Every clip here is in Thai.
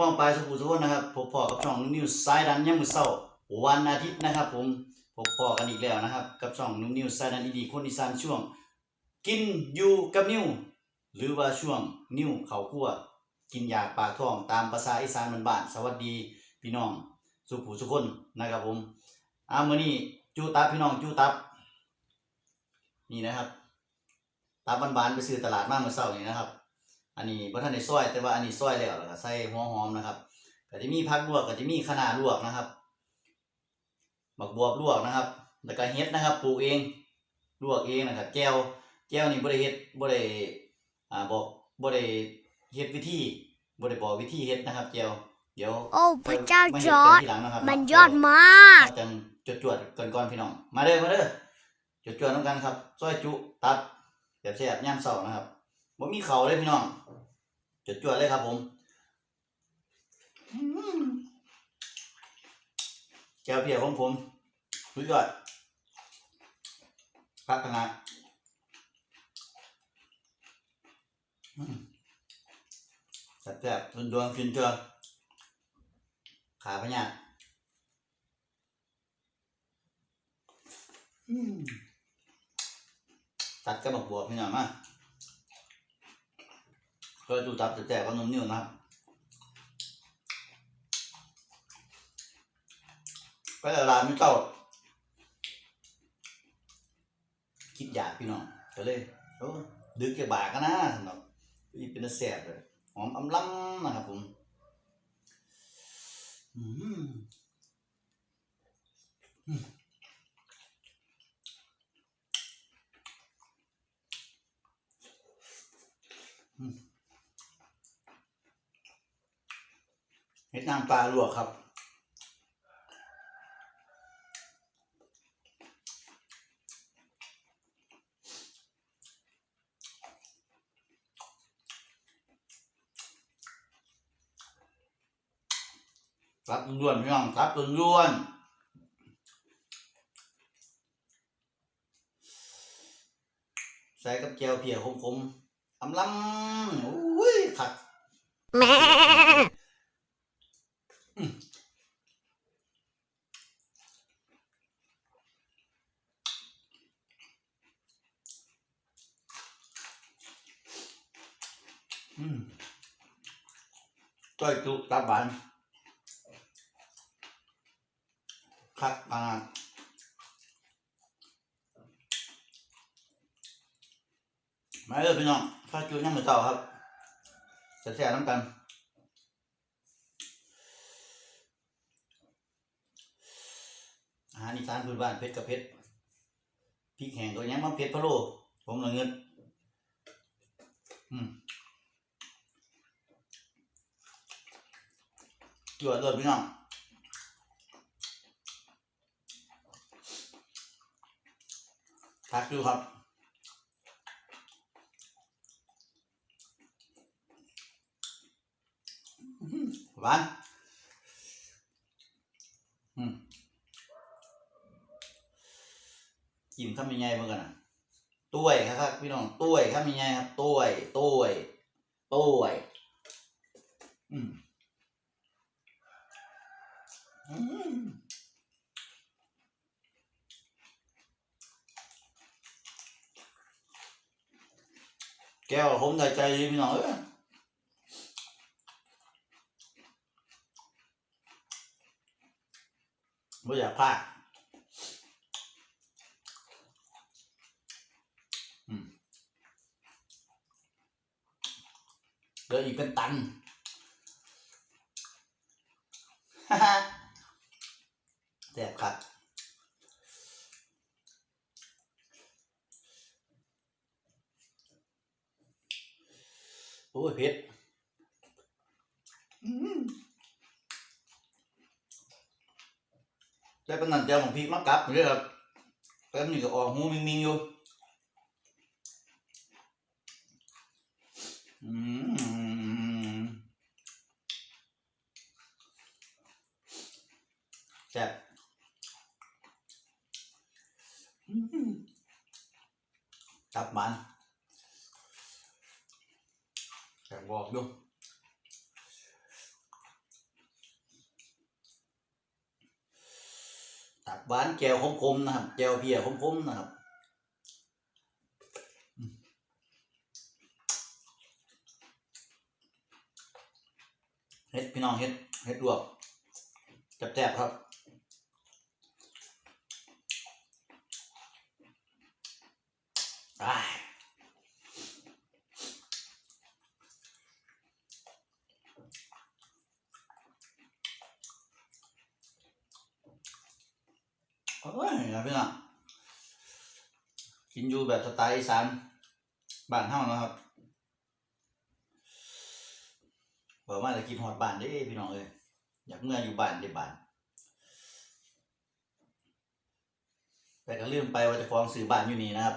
พ่องปองปลายสุขุสุขนนะครับพบพ่อกับช่องนิวสายดันยามมื้อเช้าวันอาทิตย์นะครับ ผมพบพ่อกันอีกแล้วนะครับ กับช่องนิวสายดันดีๆคนอีสานช่วง กินอยู่กับนิวหรือว่าช่วงนิวเขาคั่วกินยาปากท้องตามภาษาอีสานบ้านๆสวัสดีพี่น้องสุขุสุขนนะครับ ผมอามื้อนี้จูตับพี่น้องจูตับ นี่นะครับตับบานๆไปซื้อตลาดมาเมื่อเช้านี่นะครับ อันนี้บ่ทันได้ซอย แต่ว่าอันนี้ซอยแล้วแล้วก็ใส่หัวหอมนะครับก็จะมีผักลวกก็จะมีคะน้าลวกนะครับบักบวบลวกนะครับ แล้วก็เฮ็ดนะครับปลูกเองลวกเองนะครับแก้วแก้วนี่บ่ได้เฮ็ดบ่ได้อ่าบอกบ่ได้เฮ็ดวิธีบ่ได้บอกวิธีเฮ็ดนะครับแก้วเดี๋ยวโอ้พระเจ้ามาจฮ็ดอกัร์ดทีหลังนะครับมันเนาะยอดมากจังจวดๆก่อนๆพี่น้อง มาเด้อมาเด้อจวดๆนำกันครับซอยจุตับแบบแซ่บยามเช้านะครับ บ่มีเขาเลยพี่น้องจดจวดเลยครับผมแก้วเพียของผมสุดยอดพักขนาดอืมแซ่บๆดวงๆกินเจอขาพญาตัดกระบอกบวบพี่น้องมา ก็ดูตับแต่แต่ก็นมนิ่วนะครับก็ละลาไม่เต้าคิดอยากพี่น้องก็เลยโอ้ดึกจะบากกันนะสำหรับนี่เป็นแสบเลยหอมอำล้ำนะครับผมอืม เห็ดนางปลาลวกครับ ตับล้วนพี่น้องตับล้วนใส่กับแจวเพียคมๆอำล้ำโอ้ยขัดแม่ อืมจ้อยจุตับบานคัดปานมาเลยพี่น้องข้าจุยังมือเต่าครับจะแซ่น้ำกัน อารอีสานพื้นบ้านเผ็ดกับเผ็ดพริกแห้งตัวยังมาเผ็ดพะโล้ผมละเงิน อืมจวดเลยพี่น้องทักดูครับหวานอืม จิ้มข้ามยังไงเมื่อกันอะต้วยครับพี่น้องต้วยข้ามยังไงครับต้วยต้วยต้วยอืมอืมแก้วผมใจใจพี่น้องเอ้ยไม่อยากพลาด เหลืออีกเป็นตันแสบครับโอ้ยเผ็ดอืมได้เป็นนันเจ้าของพี่มักกลับอยู่ด้วยครับแป๊บนี้ก็ออกหูมิงมิงๆอยู่อืม มันแข่งบอกดูตับหวานแก้วคมๆนะครับแก้วเพียคมๆนะครับเฮ็ดพี่น้องเฮ็ดเฮ็ดรวบแจบๆครับ โอ้ยนะพี่น้องกินอยู่แบบสไตล์อีสานบ้านเฮานะครับบอกว่าจะกินฮอดบ้านเด้พี่น้องเอ้ยอยากเมื่ออยู่บ้านเด้บ้าน แต่ก็ลืมไปว่าจะฟ้องสื่อบ้านอยู่นี่นะครับ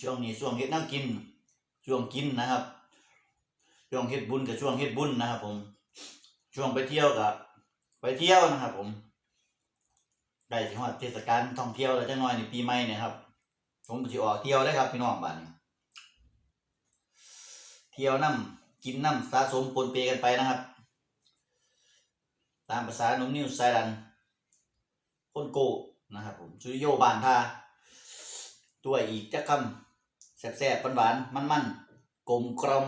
ช่วงนี้ช่วงเฮ็ดน้ำกิน ช่วงกินนะครับ ช่วงเฮ็ดบุญกับช่วงเฮ็ดบุญนะครับ ผม ช่วงไปเที่ยวกับไปเที่ยวนะครับ ผม ได้ถึงว่าเทศกาลท่องเที่ยวแล้วจังหน่อยในปีใหม่เนี่ยครับ ผมจะออกเที่ยวได้ครับพี่น้องบ้านเที่ยวน้ำกินน้ำสะสมปนเปกันไปนะครับ ตามภาษาหนุ่มนิวไซรันคนโกนะครับผมชุยโยบานทาตัวอีกจะคำ แซ่บๆหวานๆมันๆกลมกลอม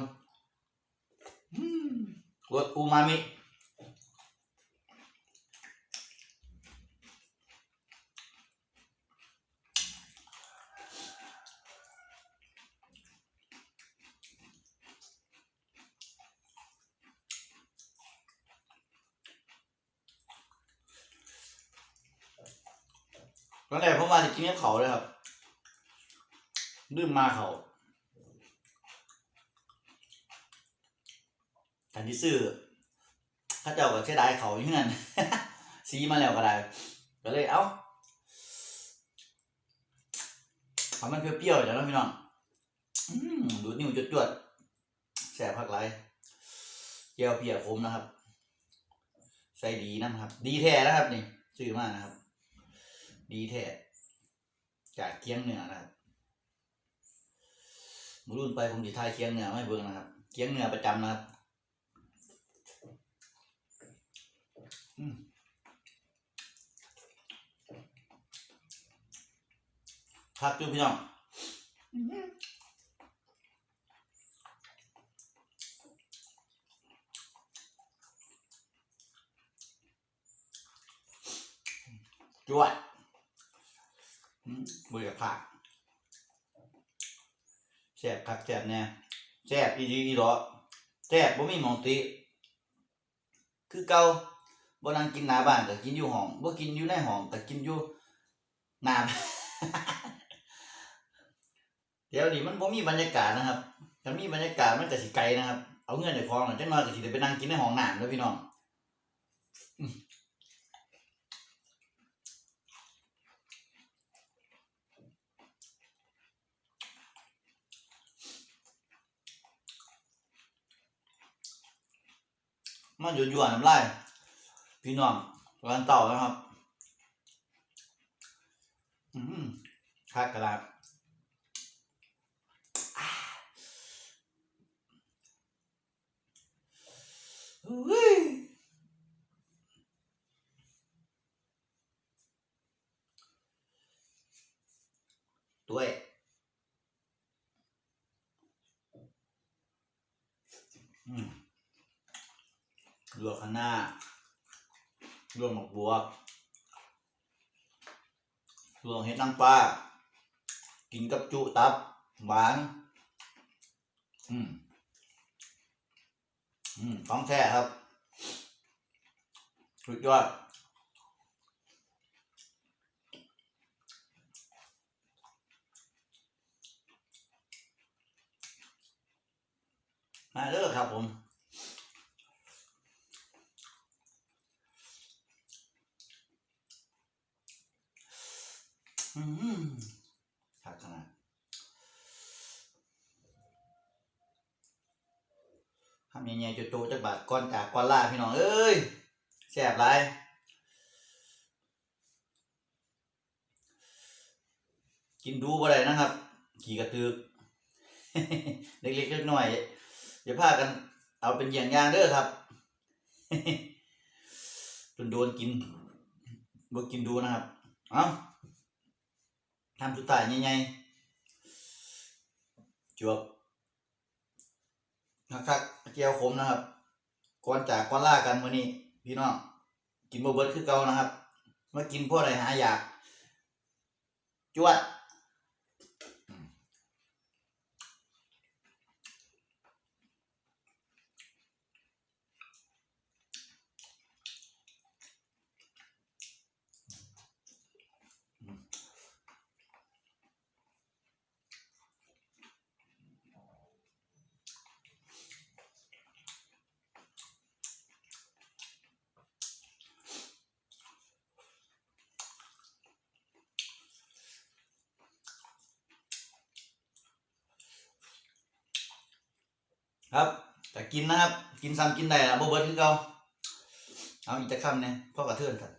อืมรสอูมามิตอนแรกผมว่าจะกินกับเขาเลยครับ ลืมมาเขาทันที่ซื้อข้าเจ้าก็เสียดายเขาอยู่เงื่อนซีมาแล้วก็ได้ ก็เลยเอ้าทำมันเปรี้ยวๆอย่างนั้นพี่น้องดูนิ้วจวดๆแสบพักไรเจียวเปียกคมนะครับ ใส่ดีนะครับ ดีแท้นะครับนี่ ซื้อมานะครับ ดีแท้จากเคียงเหนือนะครับ มอรุ่นไปผมจะทายเคียงเหนือไม่เบิ่งนะครับเคียงเหนือประจำนะครับพักดูพี่น้องจวดอืมเบื่อผัก แซ่บคักแซ่บเนี่ยแซ่บอีดีอีหรอแซ่บบ่มีหมองติ คือเก่าบ่นั่งกินหน้าบ้านก็กินอยู่ห้องบ่กินอยู่ในห้องก็กินอยู่หน้าเดี๋ยวนี้มันบ่มีบรรยากาศนะครับถ้ามีบรรยากาศมันก็สิไกลนะครับ เอาเงินในคลองน่ะจังน้อยก็สิได้ไปนั่งกินในห้องน้ำแล้วพี่น้อง มันอยู่ยั่วๆน้ำลายพี่น้องร้านเต่านะครับ อืมคักกระดาษอุ้ยด้วยอืม ลวกข้างหน้า ลวกหมกบวบลวกเห็ดนางปลากินกับจุตับ หวาน อืม อืมของแท้ครับ สุดยอดมาเด้อครับผม ขาดขนาดทำใหญ่ๆจุดโตจักบาทก้อนจากก้อนล่าพี่น้อง เอ้ยแสบไรกินดูบ่ได้นะครับ ขี่กระตือเล็กๆน้อยๆอย่าพากัน เอาเป็นอย่างย่างเด้อครับจนโดนกินบ่กินดูนะครับ เอ้า ทำสุดตายใหญ่ๆจวบคับเจียวขมนะครับก่อนจากก่อนล่ากันวันนี้ พี่น้องกินบะเบิดคือเก่านะครับมากินพวกอะไรหาอยากจวด ครับแต่กินนะครับ กินซ้ำกินได้ละบ่เบิดคือเกาเอาอีกจะคำเนี่ยพ่อกระเทือนครับ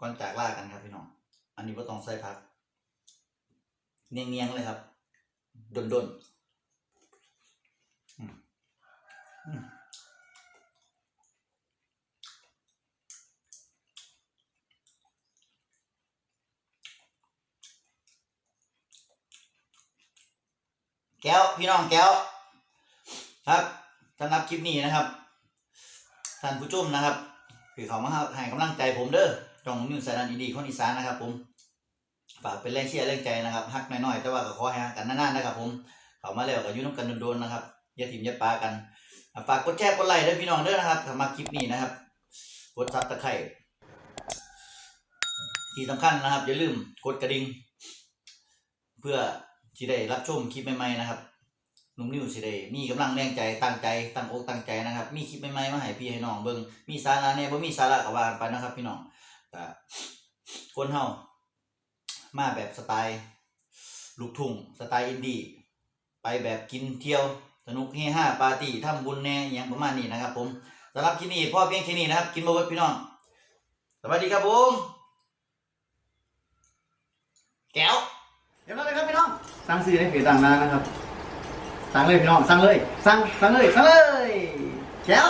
ก่อนจากล่ากันครับพี่น้อง อันนี้บ่ต้องใส่ผัก เนียงๆเลยครับดนๆอืมแก้ว พี่น้องแก้ว ครับสำหรับคลิปนี้นะครับท่านผู้ชมนะครับคือเขามาให้กำลังใจผมเด้อจองนิวสายดันดีๆคนอีสานนะครับ ผมฝากเป็นแรงเชียร์แรงใจนะครับฮักน้อยๆแต่ว่าก็ขอให้ฮักกันนานๆนะครับ ผมเขามาแล้วก็ยุ่น้ำกันโดนๆนะครับอย่าถิ่มอย่าปากันฝากกดแชร์กดไลค์ด้วยพี่น้องเด้อนะครับสำหรับคลิปนี้นะครับกดซับตะไคร่ที่สำคัญนะครับอย่าลืมกดกระดิ่งเพื่อที่ได้รับชมคลิปใหม่ๆนะครับ หนุ่มนิวสิได้มีกำลังแรงใจตั้งใจตั้งอกตั้งใจนะครับ มีคลิปใหม่ๆมาให้พี่ให้น้องเบิ่งมีสาระแหน่บ่มีสาระก็ว่ากันไปนะครับ พี่น้องก็คนเฮามาแบบสไตล์ลูกทุ่งสไตล์อินดี้ไปแบบกินเที่ยวสนุกเฮฮาปาร์ตี้ทำบุญแน่อย่างประมาณนี้นะครับ ผมสำหรับคลิปนี้พ่อเพียงแค่นี้นะครับ กินบ่เบิดพี่น้องสวัสดีครับผมแก้วเดี๋ยวเราเลยครับพี่น้องสั่งซื้อในเพจต่างร้านนะครับ สั่งเลยพี่น้องสั่งเลยสั่งสั่งเลยสั่งเลยแก้ว